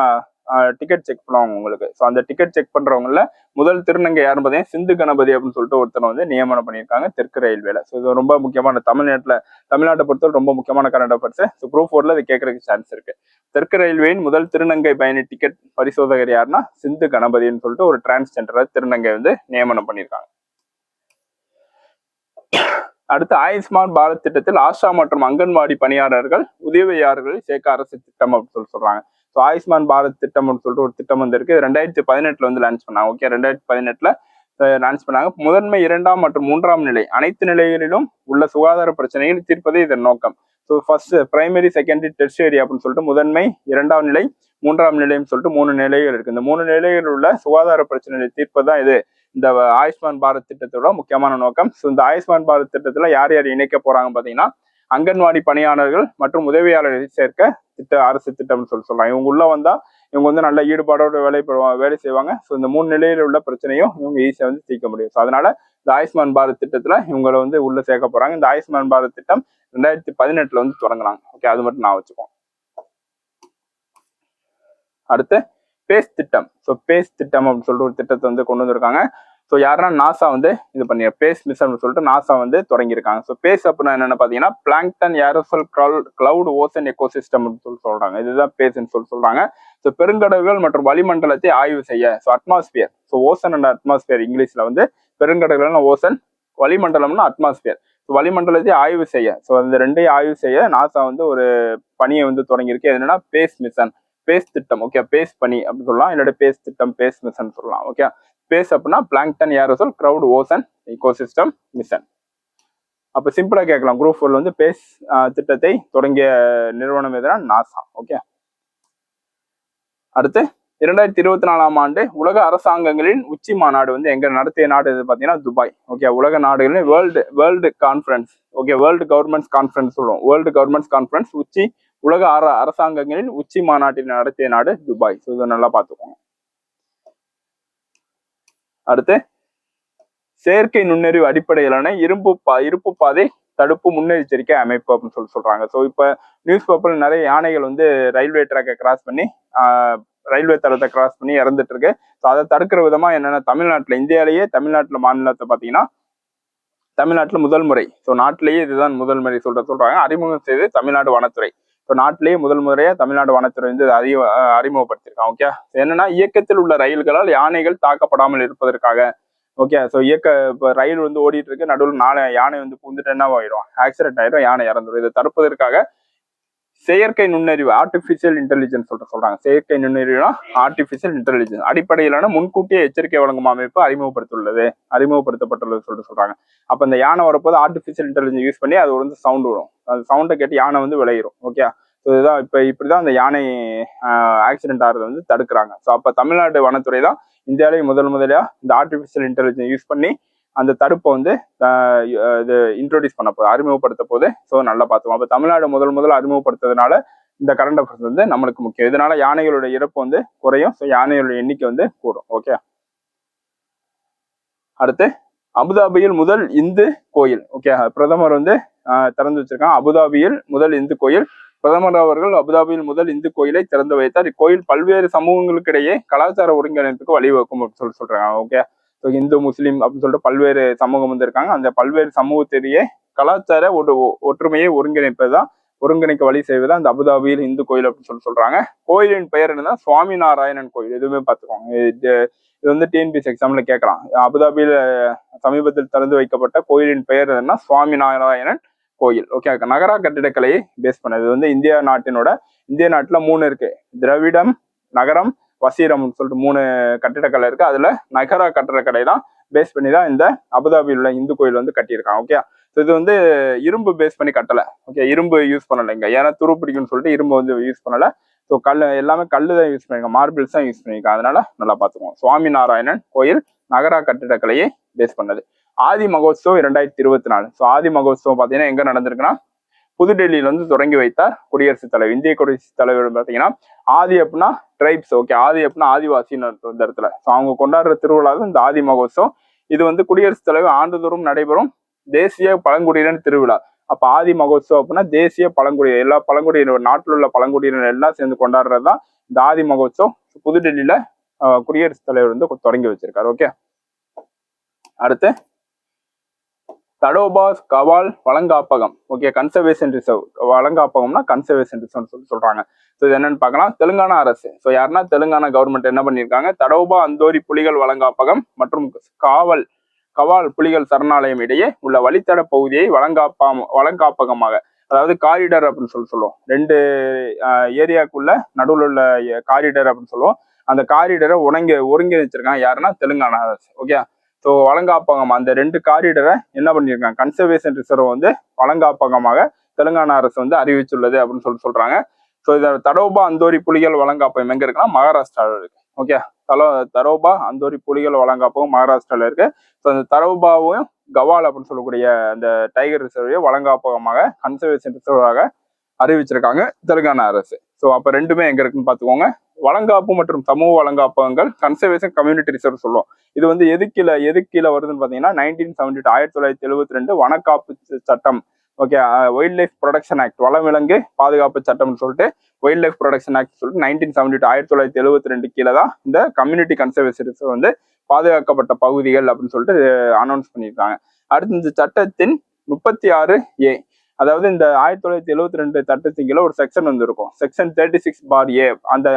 டிக்கெட் செக் பண்ணுவாங்க உங்களுக்கு. ஸோ அந்த டிக்கெட் செக் பண்றவங்கள முதல் திருநங்கை யாரும் பார்த்தீங்கன்னா சிந்து கணபதி அப்படின்னு சொல்லிட்டு ஒருத்தனை வந்து நியமனம் பண்ணியிருக்காங்க தெற்கு ரயில்வேல. ஸோ இது ரொம்ப முக்கியமான தமிழ்நாட்டில் தமிழ்நாட்டை பொறுத்தவரை ரொம்ப முக்கியமான கரண்ட் பரிசு. ஸோ குரூப் ஃபோர்ல இது கேட்கறதுக்கு சான்ஸ் இருக்கு. தெற்கு ரயில்வேயின் முதல் திருநங்கை பயணி டிக்கெட் பரிசோதகர் யாருன்னா சிந்து கணபதின்னு சொல்லிட்டு ஒரு டிரான்ஸ்ஜெண்டரை திருநங்கை வந்து நியமனம் பண்ணியிருக்காங்க. அடுத்து ஆயுஷ்மான் பாரத் திட்டத்தில் ஆஷா மற்றும் அங்கன்வாடி பணியாளர்கள் உதவியாளர்களை சேர்க்க அரசு திட்டம் அப்படின்னு சொல்லி சொல்றாங்க. ஸோ ஆயுஷ்மான் பாரத் திட்டம் அப்படின்னு சொல்லிட்டு ஒரு திட்டம் வந்திருக்கு ரெண்டாயிரத்தி பதினெட்டுல வந்து லான்ச் பண்ணாங்க. ஓகே ரெண்டாயிரத்தி பதினெட்டுல லான்ச் பண்ணாங்க. முதன்மை இரண்டாம் மற்றும் மூன்றாம் நிலை அனைத்து நிலைகளிலும் உள்ள சுகாதார பிரச்சனைகள் தீர்ப்பதே இதன் நோக்கம். So first primary secondary tertiary அப்படின்னு சொல்லிட்டு முதன்மை இரண்டாம் நிலை மூன்றாம் நிலைன்னு சொல்லிட்டு மூணு நிலைகள் இருக்கு. இந்த மூணு நிலைகளில் உள்ள சுகாதார பிரச்சனைகளை தீர்ப்பதுதான் இது. இந்த ஆயுஷ்மான் பாரத் திட்டத்தோட முக்கியமான நோக்கம். ஸோ இந்த ஆயுஷ்மான் பாரத் திட்டத்துல யார் யார் இணைக்க போறாங்க பார்த்தீங்கன்னா அங்கன்வாடி பணியாளர்கள் மற்றும் உதவியாளர்களை சேர்க்க திட்ட அரசு திட்டம்னு சொல்லி சொல்லலாம். இவங்க உள்ள வந்தா இவங்க வந்து நல்ல ஈடுபாடோட வேலை வேலை செய்வாங்க. ஸோ இந்த மூணு நிலையில உள்ள பிரச்சனையும் இவங்க ஈஸியாக வந்து தீர்க்க முடியும். ஸோ அதனால இந்த ஆயுஷ்மான் பாரத் திட்டத்துல இவங்களை வந்து உள்ள சேர்க்க போறாங்க. இந்த ஆயுஷ்மான் பாரத் திட்டம் ரெண்டாயிரத்தி பதினெட்டுல வந்து தொடங்கினாங்க. ஓகே அது மட்டும் நான் வச்சுக்கோங்க அடுத்து பேஸ் திட்டம். ஸோ பேஸ் திட்டம் அப்படின்னு சொல்லிட்டு ஒரு திட்டத்தை வந்து கொண்டு வந்திருக்காங்க. ஸோ யாருன்னா நாசா வந்து இது பண்ணி பேஸ் மிஷன் சொல்லிட்டு நாசா வந்து தொடங்கியிருக்காங்க. ஸோ பேஸ் அப்படின்னா என்னென்னு பார்த்தீங்கன்னா plankton aerosol cloud ocean ecosystem சொல்லி சொல்கிறாங்க இதுதான் பேஸ்ன்னு சொல்லி சொல்கிறாங்க ஸோ பெருங்கடல்கள் மற்றும் வளிமண்டலத்தை ஆய்வு செய்ய so atmosphere so ocean and atmosphere இங்கிலீஷில் வந்து பெருங்கடல்கள்னா ஓசன் வளிமண்டலம்னா அட்மாஸ்பியர் ஸோ வளிமண்டலத்தை ஆய்வு செய்ய. ஸோ அந்த ரெண்டையும் ஆய்வு செய்ய நாசா வந்து ஒரு பணியை வந்து தொடங்கியிருக்கு. என்னென்னா என்னன்னா பேஸ் மிஷன். பேஸ் திட்டம் ஓகே பேஸ் பணி அப்படின்னு சொல்லலாம். என்னோட பேஸ் திட்டம் பேஸ் மிஷன் சொல்லலாம் ஓகே பேஸ் அப்படின்னா plankton aerosol cloud ocean ecosystem mission அப்போ சிம்பிளா கேட்கலாம். குரூப் ஃபோர்ல வந்து பேஸ் திட்டத்தை தொடங்கிய நிறுவனம் எதுனா நாசா ஓகே அடுத்து இரண்டாயிரத்தி இருபத்தி நாலாம் ஆண்டு உலக அரசாங்கங்களின் உச்சி மாநாடு வந்து எங்க நடத்திய நாடு எது பார்த்தீங்கன்னா துபாய் ஓகே உலக நாடுகளின் world world conference okay world governments conference சொல்லுவோம் வேர்ல்டு கவர்மெண்ட்ஸ் கான்ஃபரன்ஸ் உச்சி உலக அர அரசாங்கங்களின் உச்சி மாநாட்டில் நடத்திய நாடு துபாய். ஸோ இதை நல்லா பார்த்துக்கோங்க. அடுத்து செயற்கை நுண்ணறிவு அடிப்படையிலான இரும்பு பா இருப்பு பாதை தடுப்பு முன்னெச்சரிக்கை அமைப்பு அப்படின்னு சொல்லி சொல்றாங்க. ஸோ இப்போ நியூஸ் பேப்பர்ல நிறைய யானைகள் வந்து ரயில்வே ட்ராக்கை கிராஸ் பண்ணி ஆஹ், ரயில்வே தளத்தை கிராஸ் பண்ணி இறந்துட்டு இருக்கு. ஸோ அதை தடுக்கிற விதமா என்னன்னா தமிழ்நாட்டில் இந்தியாவிலேயே தமிழ்நாட்டில் மாநிலத்தை பார்த்தீங்கன்னா தமிழ்நாட்டில் முதல் முறை. ஸோ நாட்டிலேயே இதுதான் முதல் முறை சொல்ற சொல்றாங்க. அறிமுகம் செய்து தமிழ்நாடு வனத்துறை. ஸோ நாட்டிலேயே முதல் முறையாக தமிழ்நாடு வனத்துறை வந்து இதை அறி அறிமுகப்படுத்தியிருக்காங்க ஓகே என்னன்னா இயக்கத்தில் உள்ள ரயில்களால் யானைகள் தாக்கப்படாமல் இருப்பதற்காக ஓகே ஸோ இயக்க இப்போ ரயில் வந்து ஓடிட்டு இருக்கு நடுவில் நாளை யானை வந்து பூந்துட்டு என்ன ஆயிடும்? ஆக்சிடென்ட் ஆயிடும் யானை இறந்துடும் இதை தடுப்பதற்காக செயற்கை நுண்ணறிவு ஆர்டிஃபிஷியல் இன்டெலிஜென்ஸ் சொல்ற சொல்றாங்க. செயற்கை நுண்ணறிவுனா ஆர்டிஃபிஷியல் இன்டெலிஜென்ஸ் அடிப்படையிலான முன்கூட்டியே எச்சரிக்கை வழங்கும் அமைப்பு அறிமுகப்படுத்தியுள்ளது. அறிமுகப்படுத்தப்பட்டுள்ளது சொல்லிட்டு சொல்றாங்க. அப்ப இந்த யானை வரப்போது ஆர்டிஃபிஷியல் இன்டெலிஜென்ஸ் யூஸ் பண்ணி அது வந்து சவுண்ட் வரும். அந்த சவுண்டை கேட்டு யானை வந்து விளையிடும் ஓகே ஸோ இதுதான் இப்போ இப்படிதான் அந்த யானை ஆக்சிடென்ட் ஆகிறது வந்து தடுக்கிறாங்க. ஸோ அப்போ தமிழ்நாடு வனத்துறை தான் இந்தியாவிலேயே முதல் முதலியா இந்த ஆர்டிஃபிஷியல் இன்டெலிஜென்ஸ் யூஸ் பண்ணி அந்த தடுப்பை வந்து ஆஹ் இது இன்ட்ரோடியூஸ் பண்ண போது அறிமுகப்படுத்த போது ஸோ நல்லா பார்த்துக்கோம் அப்போ தமிழ்நாடு முதல் முதல்ல அறிமுகப்படுத்துறதுனால இந்த கரண்ட் அஃபேர்ஸ் வந்து நம்மளுக்கு முக்கியம். இதனால யானைகளோட இறப்பு வந்து குறையும். ஸோ யானைகளோட எண்ணிக்கை வந்து கூடும். ஓகே அடுத்து அபுதாபியில் முதல் இந்து கோயில். ஓகே பிரதமர் வந்து ஆஹ் திறந்து வச்சிருக்காங்க. அபுதாபியில் முதல் இந்து கோயில். பிரதமர் அவர்கள் அபுதாபியில் முதல் இந்து கோயிலை திறந்து வைத்தார். இக்கோயில் பல்வேறு சமூகங்களுக்கிடையே கலாச்சார ஒருங்கிணைப்புக்கு வழிவகுக்கும் அப்படின்னு சொல்லி சொல்றாங்க. ஓகே ஸோ இந்து முஸ்லீம் அப்படின்னு சொல்லிட்டு பல்வேறு சமூகம் வந்து இருக்காங்க. அந்த பல்வேறு சமூகத்திலேயே கலாச்சார ஒரு ஒற்றுமையை ஒருங்கிணைப்பது தான் ஒருங்கிணைக்க வழி செய்வது அந்த அபுதாபியில் இந்து கோயில் அப்படின்னு சொல்லி சொல்றாங்க. கோயிலின் பெயர் என்னன்னா சுவாமி நாராயணன் கோயில். எதுவுமே பார்த்துக்கோங்க. இது இது வந்து டிஎன்பிஎஸ் எக்ஸாம்ல கேட்கலாம். அபுதாபியில் சமீபத்தில் திறந்து வைக்கப்பட்ட கோயிலின் பெயர் என்னன்னா சுவாமி நாராயணன் கோயில் ஓகே நகரா கட்டிடக்கலையை பேஸ் பண்ணது. இது வந்து இந்தியா நாட்டினோட இந்திய நாட்டில் மூணு இருக்கு. திராவிடம் நகரம் வசீரம்னு சொல்லிட்டு மூணு கட்டிடக்கலை இருக்கு. அதுல நகரா கட்டிடக்கலை தான் பேஸ் பண்ணி தான் இந்த அபுதாபியில் உள்ள இந்து கோயில் வந்து கட்டியிருக்காங்க. ஓகே ஸோ இது வந்து இரும்பு பேஸ் பண்ணி கட்டலை. ஓகே இரும்பு யூஸ் பண்ணலை இங்கே. ஏன்னா துரு பிடிக்கும்னு சொல்லிட்டு இரும்பு வந்து யூஸ் பண்ணலை. ஸோ கல் எல்லாமே கல் தான் யூஸ் பண்ணிருக்காங்க மார்பிள்ஸ் தான் யூஸ் பண்ணிருக்காங்க அதனால நல்லா பார்த்துக்குவோம். சுவாமி நாராயணன் கோயில் நகரா கட்டிடக்கலையை பேஸ் பண்ணது. ஆதி மகோத்சவம் இரண்டாயிரத்தி இருபத்தி நாலு. ஸோ ஆதி மகோத்சவம் பார்த்தீங்கன்னா எங்கே நடந்திருக்குன்னா புதுடெல்லியில வந்து தொடங்கி வைத்தார் குடியரசுத் தலைவர். இந்திய குடியரசுத் தலைவர் பார்த்தீங்கன்னா ஆதி அப்படின்னா ட்ரைப்ஸ் ஓகே ஆதி அப்படின்னா ஆதிவாசின்னு அந்த இந்த இடத்துல. ஸோ அவங்க கொண்டாடுற திருவிழா தான் இந்த ஆதி மகோத்சவம். இது வந்து குடியரசுத் தலைவர் ஆண்டுதோறும் நடைபெறும் தேசிய பழங்குடியினர் திருவிழா. அப்ப ஆதி மகோத்சவம் அப்படின்னா தேசிய பழங்குடியினர் எல்லா பழங்குடியினர் நாட்டில் உள்ள பழங்குடியினர் எல்லாம் சேர்ந்து கொண்டாடுறது தான் இந்த ஆதி மகோத்சவம். புதுடெல்லியில குடியரசுத் தலைவர் வந்து தொடங்கி வச்சிருக்காரு ஓகே அடுத்து தடோபாஸ் கவால் வளங்காப்பகம் ஓகே கன்சர்வேஷன் ரிசர்வ் வளங்காப்பகம்னா கன்சர்வேஷன் ரிசர்வ் சொல்லி சொல்றாங்க. ஸோ இது என்னன்னு பார்க்கலாம். தெலுங்கானா அரசு. ஸோ யாருன்னா தெலுங்கானா கவர்மெண்ட் என்ன பண்ணியிருக்காங்க? தடோபா அந்தோரி புலிகள் வளங்காப்பகம் மற்றும் காவல் கவால் புலிகள் சரணாலயம் இடையே உள்ள வழித்தட பகுதியை வளங்காப்பா வளங்காப்பகமாக அதாவது காரிடர் அப்படின்னு சொல்லி சொல்லுவோம். ரெண்டு ஏரியாக்குள்ள நடுவில் உள்ள காரிடர் அப்படின்னு சொல்லுவோம். அந்த காரிடரை உணங்கி ஒருங்கிணைச்சிருக்காங்க. யாருன்னா தெலுங்கானா அரசு. ஓகே ஸோ வளங்காப்பகம் அந்த ரெண்டு காரிடரை என்ன பண்ணியிருக்காங்க? கன்சர்வேஷன் ரிசர்வ் வந்து வளங்காப்பகமாக தெலுங்கானா அரசு வந்து அறிவிச்சுள்ளது அப்படின்னு சொல்லி சொல்றாங்க. ஸோ இதில் தடோபா அந்தோரி புலிகள் வழங்காப்பகம் எங்கே இருக்குன்னா மகாராஷ்டிராவில் இருக்கு. ஓகே தலோ தரோபா அந்தோரி புலிகள் வழங்காப்பகம் மகாராஷ்டிராவில் இருக்கு. ஸோ அந்த தரோபாவும் கவால் அப்படின்னு சொல்லக்கூடிய அந்த டைகர் ரிசர்வையும் வழங்காப்பகமாக கன்சர்வேஷன் ரிசர்வாக அறிவிச்சிருக்காங்க தெலுங்கானா அரசு. ஸோ அப்போ ரெண்டுமே எங்க இருக்குன்னு பார்த்துக்கோங்க வளங்காப்பு மற்றும் சமூக வளங்காப்பகங்கள் கன்சர்வேஷன் கம்யூனிட்டி ரிசர்வ் சொல்லுவோம். இது வந்து எது கீழே எது கீழே வருதுன்னு பார்த்தீங்கன்னா நைன்டீன் செவன்டி ஆயிரத்தி தொள்ளாயிரத்தி எழுபத்தி ரெண்டு வனக்காப்பு சட்டம் okay wildlife protection act வனவிலங்கு பாதுகாப்பு சட்டம்னு சொல்லிட்டு வைல்ட் லைஃப் ப்ரொடக்ஷன் ஆக்ட் சொல்லிட்டு நைன்டீன் செவன்டி ஆயிரத்தி தொள்ளாயிரத்தி எழுபத்தி ரெண்டு கீழே தான் இந்த கம்யூனிட்டி கன்சர்வேஷன் ரிசர்வ் வந்து பாதுகாக்கப்பட்ட பகுதிகள் அப்படின்னு சொல்லிட்டு அனௌன்ஸ் பண்ணியிருக்காங்க. அடுத்து இந்த சட்டத்தின் முப்பத்தி ஆறு ஏ அதாவது இந்த ஆயிரத்தி தொள்ளாயிரத்தி எழுபத்தி ரெண்டு சட்டத்தின் கீழே ஒரு செக்ஷன் வந்திருக்கும். செக்ஷன் தேர்ட்டி சிக்ஸ் பார் ஏ அந்த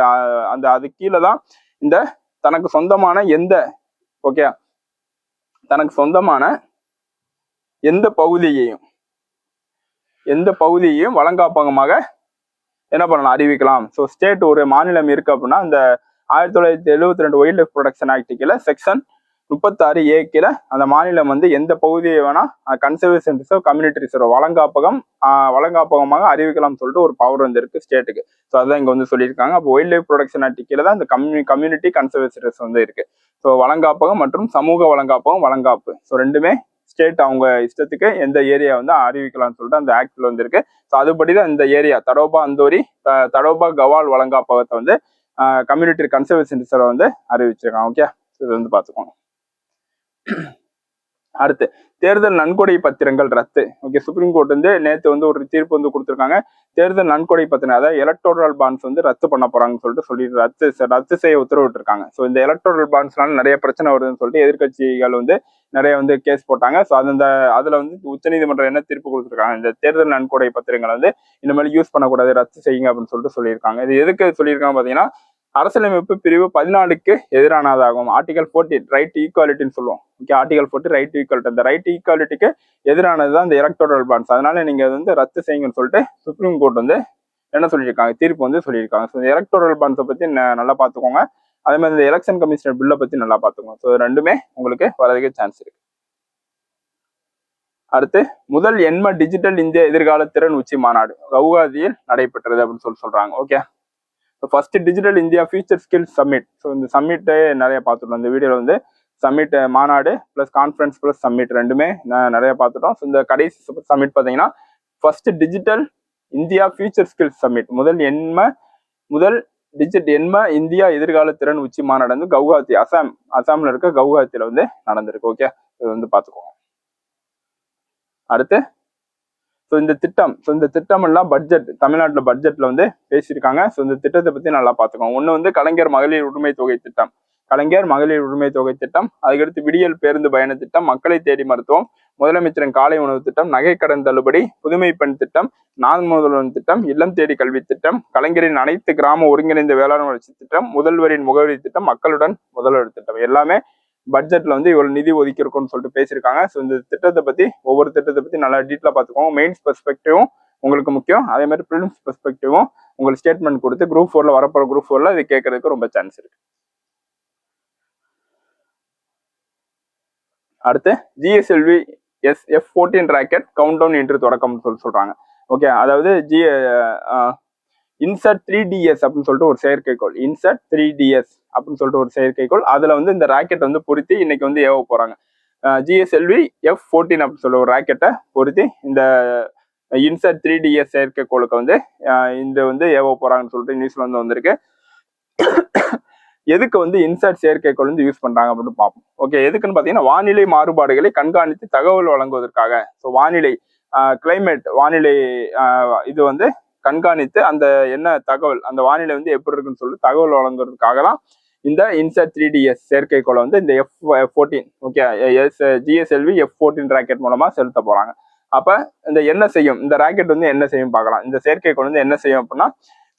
அந்த அது கீழே தான் இந்த தனக்கு சொந்தமான எந்த ஓகே தனக்கு சொந்தமான எந்த பகுதியையும் எந்த பகுதியையும் வழங்காப்பகமாக என்ன பண்ணலாம்? அறிவிக்கலாம். ஸோ ஸ்டேட் ஒரு மாநிலம் இருக்கு அப்படின்னா அந்த ஆயிரத்தி தொள்ளாயிரத்தி எழுபத்தி ரெண்டு wildlife protection act section முப்பத்தாறு ஏ கீழே அந்த மாநிலம் வந்து எந்த பகுதியை வேணா கன்சர்வேஷன் ரிசர்வ் கம்யூனிட்டி ரிசர்வ் வளங்காப்பகம் வளங்காப்பகமாக வழங்காப்பகமாக அறிவிக்கலாம்னு சொல்லிட்டு ஒரு பவர் வந்து இருக்கு ஸ்டேட்டுக்கு ஸோ அதான் இங்கே வந்து சொல்லியிருக்காங்க. அப்போ வைல்ட் லைஃப் ப்ரொடக்ஷன் ஆக்ட் கீழே தான் இந்த கம்யூனி கம்யூனிட்டி கன்சர்வேஷன் ரிசர்வ் வந்து இருக்கு. ஸோ வழங்காப்பகம் மற்றும் சமூக வழங்காப்பகம் வளங்காப்பு. ஸோ ரெண்டுமே ஸ்டேட் அவங்க இஷ்டத்துக்கு எந்த ஏரியா வந்து அறிவிக்கலாம்னு சொல்லிட்டு அந்த ஆக்டில் வந்திருக்கு ஸோ அதுபடி தான் இந்த ஏரியா தடோபா அந்தோரி த- தடோபா கவால் வழங்காப்பகத்தை வந்து கம்யூனிட்டி கன்சர்வேஷன் ரிசர்வ் வந்து அறிவிச்சிருக்காங்க. ஓகே இது வந்து பார்த்துக்கோங்க. *clears throat* அடுத்து தேர்தல் நன்கொடை பத்திரங்கள் ரத்து. ஓகே சுப்ரீம் கோர்ட் வந்து நேற்று வந்து ஒரு தீர்ப்பு வந்து கொடுத்துருக்காங்க. தேர்தல் நன்கொடை பத்திரம் அதாவது எலக்டோரல் பாண்ட்ஸ் வந்து ரத்து பண்ண போறாங்கன்னு சொல்லிட்டு சொல்லி ரத்து ரத்து செய்ய உத்தரவிட்டிருக்காங்க. ஸோ இந்த எலக்டோரல் பாண்ட்ஸ்னால நிறைய பிரச்சனை வருதுன்னு சொல்லிட்டு எதிர்க்கட்சிகள் வந்து நிறைய வந்து கேஸ் போட்டாங்க. ஸோ அந்த அதுல வந்து உச்சநீதிமன்றம் என்ன தீர்ப்பு கொடுத்துருக்காங்க? இந்த தேர்தல் நன்கொடை பத்திரங்களை வந்து இனிமேல் யூஸ் பண்ணக்கூடாது ரத்து செய்யுங்க அப்படின்னு சொல்லிட்டு சொல்லியிருக்காங்க. இது எதுக்கு சொல்லியிருக்காங்க பார்த்தீங்கன்னா அரசியலமைப்பு பிரிவு பதினாலுக்கு எதிரானதாகும். ஆர்டிகல் ஃபோர்ட்டி ரைட் ஈக்குவாலிட்டின்னு சொல்லுவோம். Okay article forty right equality அந்த ரைட் ஈக்குவாலிட்டிக்கு எதிரானது தான் இந்த எலக்டோரல் பாண்ட்ஸ் அதனால நீங்கள் அது வந்து ரத்து செய்யுங்கன்னு சொல்லிட்டு சுப்ரீம் கோர்ட் வந்து என்ன சொல்லியிருக்காங்க? தீர்ப்பு வந்து சொல்லியிருக்காங்க. ஸோ இந்த எலக்டோரல் பாண்ட்ஸை பற்றி நல்லா பார்த்துக்கோங்க. அதே மாதிரி இந்த எலெக்ஷன் கமிஷனர் பில்லை பற்றி நல்லா பார்த்துக்கோங்க. ஸோ ரெண்டுமே உங்களுக்கு வரதுக்கு சான்ஸ் இருக்கு. அடுத்து முதல் எண்ம டிஜிட்டல் இந்திய எதிர்கால திறன் உச்சி மாநாடு. கவுகாதியில் நடைபெற்றது அப்படின்னு சொல்லி சொல்றாங்க. Okay so first digital India future skill summit so இந்த சம்மிட்டே நிறைய பார்த்துட்டோம். இந்த வீடியோவில் வந்து சம்மிட் மாநாடு ப்ளஸ் கான்ஃபரன்ஸ் ப்ளஸ் சம்மிட் ரெண்டுமே நான் நிறைய பார்த்துட்டோம். ஸோ இந்த கடைசி சம்மிட் பார்த்தீங்கன்னா first digital India future skills summit முதல் எண்ம முதல் டிஜிட் எண்ம இந்தியா எதிர்கால திறன் உச்சி மாநாடு வந்து கவுஹாத்தி அசாம் அசாம்ல இருக்க கவுஹாத்தியில் வந்து நடந்திருக்கு. ஓகே இது வந்து பார்த்துக்கோங்க. அடுத்து ஸோ இந்த திட்டம் ஸோ இந்த திட்டம் எல்லாம் பட்ஜெட் தமிழ்நாட்டில் பட்ஜெட்டில் வந்து பேசியிருக்காங்க. ஸோ இந்த திட்டத்தை பற்றி நல்லா பார்த்துக்கோங்க. ஒன்று வந்து கலைஞர் மகளிர் உரிமை தொகை திட்டம். கலைஞர் மகளிர் உரிமை தொகை திட்டம். அதுக்கடுத்து விடியல் பேருந்து பயண திட்டம் மக்களை தேடி மருத்துவம். முதலமைச்சரின் காலை உணவு திட்டம் நகைக்கடன் தள்ளுபடி புதுமை பெண் திட்டம் நான் முதல்வன் திட்டம் இல்லம் தேடி கல்வி திட்டம் கலைஞரின் அனைத்து கிராம ஒருங்கிணைந்த வேளாண் வளர்ச்சி திட்டம் முதல்வரின் முகவரி திட்டம் மக்களுடன் முதல்வர் திட்டம். எல்லாமே பட்ஜெட்ல வந்து இவ்வளவு நிதி ஒதுக்கியிருக்கோம்னு சொல்லிட்டு பேசியிருக்காங்க. ஸோ இந்த திட்டத்தை பத்தி ஒவ்வொரு திட்டத்தை பத்தி நல்லா டீட்டெயிலாக பார்த்துக்கோங்க மெயின்ஸ் பெர்ஸ்பெக்டிவும் உங்களுக்கு முக்கியம். அதே மாதிரி ப்ரிலிம்ஸ் பெர்ஸ்பெக்டிவும் உங்களுக்கு ஸ்டேட்மெண்ட் கொடுத்து குரூப் ஃபோர்ல வரப்போற குரூப் ஃபோர்ல இது கேட்கறதுக்கு ரொம்ப சான்ஸ் இருக்கு. அடுத்து GSLV S F fourteen rocket countdown என்று தொடக்கம்னு சொல்லி சொல்றாங்க. ஓகே அதாவது ஜி இன்சர்ட் த்ரீ டிஎஸ் அப்படின்னு சொல்லிட்டு ஒரு செயற்கைக்கோள். இன்சர்ட் த்ரீ டிஎஸ் அப்படின்னு சொல்லிட்டு ஒரு செயற்கைக்கோள். அதுல வந்து இந்த ராக்கெட் வந்து பொருத்தி இன்னைக்கு வந்து ஏவ போறாங்க. ஜிஎஸ்எல்வி எஃப் ஃபோர்டீன் அப்படின்னு சொல்ல ஒரு ராக்கெட்டை பொருத்தி இந்த இன்சர்ட் த்ரீ டிஎஸ் செயற்கைக்கோளுக்கு வந்து இந்த வந்து ஏவ போறாங்கன்னு சொல்லிட்டு நியூஸ்ல வந்து வந்திருக்கு. எதுக்கு வந்து இன்சர்ட் செயற்கைக்கோள் வந்து யூஸ் பண்றாங்க அப்படின்னு பார்ப்போம். ஓகே எதுக்குன்னு பார்த்தீங்கன்னா வானிலை மாறுபாடுகளை கண்காணித்து தகவல் வழங்குவதற்காக. ஸோ வானிலை கிளைமேட் வானிலை இது வந்து கண்காணித்து அந்த என்ன தகவல் அந்த வானிலை வந்து எப்படி இருக்குன்னு சொல்லி தகவல் வழங்குறதுக்காக தான் இந்த இன்சர்ட் த்ரீ டிஎஸ் செயற்கைக்கோளை வந்து இந்த F fourteen okay S GSLV F fourteen rocket மூலமா செலுத்த போறாங்க. அப்ப இந்த என்ன செய்யும் இந்த ராக்கெட் வந்து என்ன செய்யும் பார்க்கலாம். இந்த செயற்கைக்கோள் வந்து என்ன செய்யும் அப்படின்னா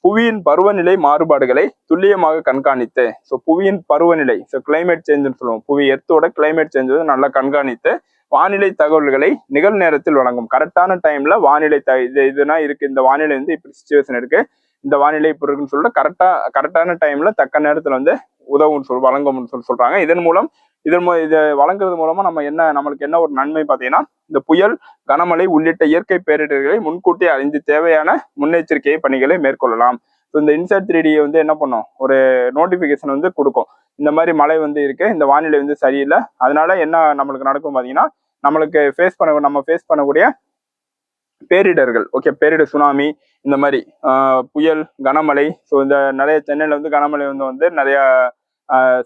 புவியின் பருவநிலை மாறுபாடுகளை துல்லியமாக கண்காணித்து ஸோ புவியின் பருவநிலை ஸோ கிளைமேட் சேஞ்சுன்னு சொல்லுவோம் புவி எர்த்தோட கிளைமேட் சேஞ்ச் வந்து நல்லா கண்காணித்து வானிலை தகவல்களை நிகழ் நேரத்தில் வழங்கும். கரெக்டான டைம்ல வானிலை த இது இதுனா இருக்கு. இந்த வானிலை வந்து இப்படி சுச்சுவேஷன் இருக்கு. இந்த வானிலை இப்படி இருக்குன்னு சொல்லிட்டு கரெக்டா கரெக்டான டைம்ல தக்க நேரத்துல வந்து உதவும் சொல் வழங்கும்னு சொல்லி சொல்றாங்க. இதன் மூலம் இதன் மூலம் இதை வழங்குறது மூலமா நம்ம என்ன நம்மளுக்கு என்ன ஒரு நன்மை பார்த்தீங்கன்னா இந்த புயல் கனமழை உள்ளிட்ட இயற்கை பேரிடர்களை முன்கூட்டி அறிந்து தேவையான முன்னெச்சரிக்கை பணிகளை மேற்கொள்ளலாம். ஸோ இந்த இன்சர்ட் த்ரீடியை வந்து என்ன பண்ணும்? ஒரு நோட்டிஃபிகேஷன் வந்து கொடுக்கும். இந்த மாதிரி மழை வந்து இருக்கு இந்த வானிலை வந்து சரியில்லை. அதனால என்ன நம்மளுக்கு நடக்கும் பார்த்தீங்கன்னா நம்மளுக்கு ஃபேஸ் பண்ண நம்ம ஃபேஸ் பண்ணக்கூடிய பேரிடர்கள் ஓகே பேரிடர் சுனாமி இந்த மாதிரி புயல் கனமழை ஸோ இந்த நிறைய சென்னையில் வந்து கனமழை வந்து வந்து நிறைய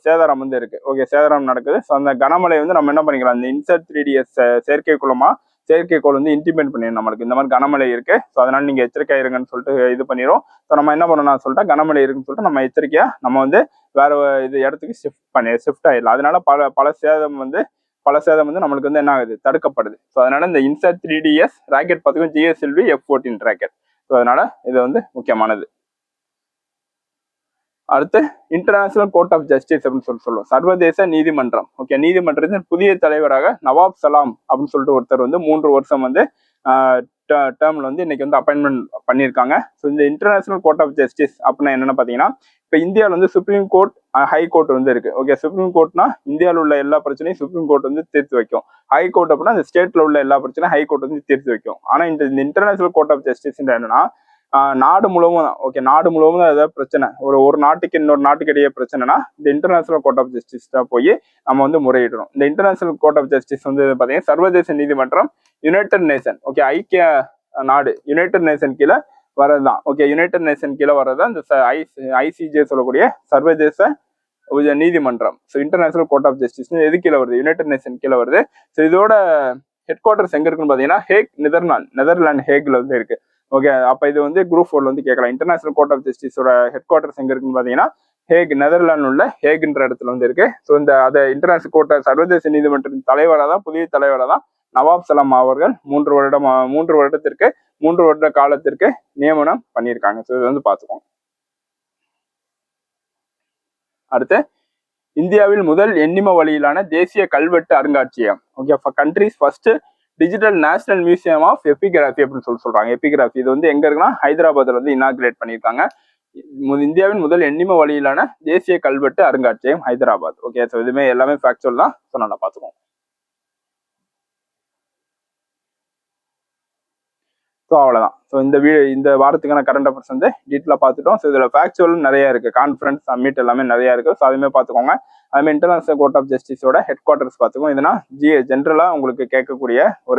சேதாரம் வந்து இருக்கு. ஓகே சேதாரம் நடக்குது. ஸோ அந்த கனமழை வந்து நம்ம என்ன பண்ணிக்கலாம் இந்த இன்சர்ட் த்ரீ டிஎஸ் செயற்கைக்குள்ளமா செயற்கைக்கோள் வந்து இன்டிமேட் பண்ணிடும் நம்மளுக்கு. இந்த மாதிரி கனமழை இருக்கு. ஸோ அதனால நீங்க எச்சரிக்கையா இருங்கன்னு சொல்லிட்டு இது பண்ணிடும் ஸோ நம்ம என்ன பண்ணணும் சொல்லிட்டா கனமழை இருக்குன்னு சொல்லிட்டு நம்ம எச்சரிக்கையா நம்ம வந்து வேற இது இடத்துக்கு ஷிஃப்ட் பண்ணி ஷிஃப்ட் ஆயிடலாம். அதனால பல பல சேதம் வந்து பல சேதம் வந்து நம்மளுக்கு வந்து என்ன ஆகுது? தடுக்கப்படுது. ஸோ அதனால இந்த இன்சர்ட் த்ரீ டிஎஸ் ராக்கெட் பார்த்துக்கும் GSLV F fourteen rocket so அதனால இது வந்து முக்கியமானது. அடுத்து இன்டர்நேஷனல் கோர்ட் ஆஃப் ஜஸ்டிஸ் அப்படின்னு சொல்லி சொல்லுவோம். சர்வதேச நீதிமன்றம். ஓகே நீதிமன்றத்தின் புதிய தலைவராக நவாப் சலாம் அப்படின்னு சொல்லிட்டு ஒருத்தர் வந்து மூன்று வருஷம் வந்து டேர்மில் வந்து இன்னைக்கு வந்து அப்பாயின்மெண்ட் பண்ணியிருக்காங்க. ஸோ இந்த இன்டர்நேஷனல் கோர்ட் ஆஃப் ஜஸ்டிஸ் அப்படின்னா என்னென்னு பார்த்தீங்கன்னா இப்போ இந்தியாவில் வந்து சுப்ரீம் கோர்ட் ஹை கோர்ட் வந்து இருக்கு. ஓகே சுப்ரீம் கோர்ட்னா இந்தியாவில் உள்ள எல்லா பிரச்சனையும் சுப்ரீம் கோர்ட் வந்து தீர்த்து வைக்கும். ஹை கோர்ட் அப்படின்னா அந்த ஸ்டேட்டில் உள்ள எல்லா பிரச்சனையும் ஹை கோர்ட் வந்து தீர்த்து வைக்கும். ஆனால் இந்த இன்டர்நேஷனல் கோர்ட் ஆஃப் ஜஸ்டிஸ் என்னன்னா நாடு முழுவதும் தான். ஓகே நாடு முழுவதும் தான் ஏதாவது பிரச்சனை. ஒரு ஒரு நாட்டுக்கு இன்னொரு நாட்டுக்கு இடையே பிரச்சனைனா இந்த இன்டர்நேஷனல் கோர்ட் ஆஃப் ஜஸ்டிஸ் தான் போய் நம்ம வந்து முறையிடுறோம் இந்த இன்டர்நேஷனல் கோர்ட் ஆஃப் ஜஸ்டிஸ் வந்து பார்த்தீங்கன்னா சர்வதேச நீதிமன்றம் யுனைடெட் நேஷன் ஓகே ஐக்கிய நாடு யுனைடெட் நேஷன் கீழே வரதுதான் ஓகே யுனைடெட் நேஷன் கீழே வர்றது இந்த ஐசிஜே சொல்லக்கூடிய சர்வதேச நீதிமன்றம். So international court of justice எது கீழே வருது? யுனைடெட் நேஷன் கீழே வருது. ஸோ இதோட ஹெட் குவார்டர்ஸ் எங்க இருக்குன்னு பாத்தீங்கன்னா ஹேக் நெதர்லாண்ட் நெதர்லாண்ட் ஹேக்ல வந்து இருக்கு. ஓகே அப்ப இது வந்து குரூப் ஃபோர்ல வந்து கேட்கலாம். இன்டர்நேஷனல் கோர்ட் ஆஃப் ஜஸ்டிஸோட ஹெட் குவார்டர்ஸ் எங்க இருக்குன்னு பாத்தீங்கன்னா ஹேக் நெதர்லாண்ட் உள்ள ஹேக்ன்ற இடத்துல வந்து இருக்கு. ஸோ இந்த அதை இன்டர்நேஷனல் கோர்ட் சர்வதேச நீதிமன்றத்தின் தலைவராக தான் புதிய தலைவராக தான் நவாப் சலாம் அவர்கள் மூன்று வருடம் மூன்று வருடத்திற்கு மூன்று வருட காலத்திற்கு நியமனம் பண்ணியிருக்காங்க. ஸோ இது வந்து பார்த்துக்கோங்க. அடுத்து இந்தியாவில் முதல் எண்ணிம வழியிலான தேசிய கல்வெட்டு அருங்காட்சியகம். Okay country's first digital national museum of epigraphy அப்படின்னு சொல்லி சொல்றாங்க. எபிகிராஃபி இது வந்து எங்க இருக்குன்னா ஹைதராபாத்ல வந்து இனாகிரேட் பண்ணியிருக்காங்க. மு- இந்தியாவின் முதல் எண்ணிம வழியிலான தேசிய கல்வெட்டு அருங்காட்சியகம் ஹைதராபாத். ஓகே ஸோ இதுமே எல்லாமே ஃபேக்சுவல் தான். ஸோ நல்லா பார்த்துக்கோங்க ஸோ அவ்வளோதான் ஸோ இந்த வீ இந்த வாரத்துக்கான கரண்ட் அஃபேர்ஸ் வந்து டீட்டெயிலாக பார்த்துட்டோம். ஸோ இதில் ஃபேக்சுவலும் நிறைய இருக்குது கான்ஃபரன்ஸ் சம்மிட் எல்லாமே நிறைய இருக்குது ஸோ அதுவுமே பார்த்துக்கோங்க. அதுமாதிரி இன்டர்நேஷனல் கோர்ட் ஆஃப் ஜஸ்டிஸோட ஹெட் குவார்ட்டர்ஸ் பார்த்துக்கோங்க இதுனா ஜி ஜென்ரலாக உங்களுக்கு கேட்கக்கூடிய ஒரு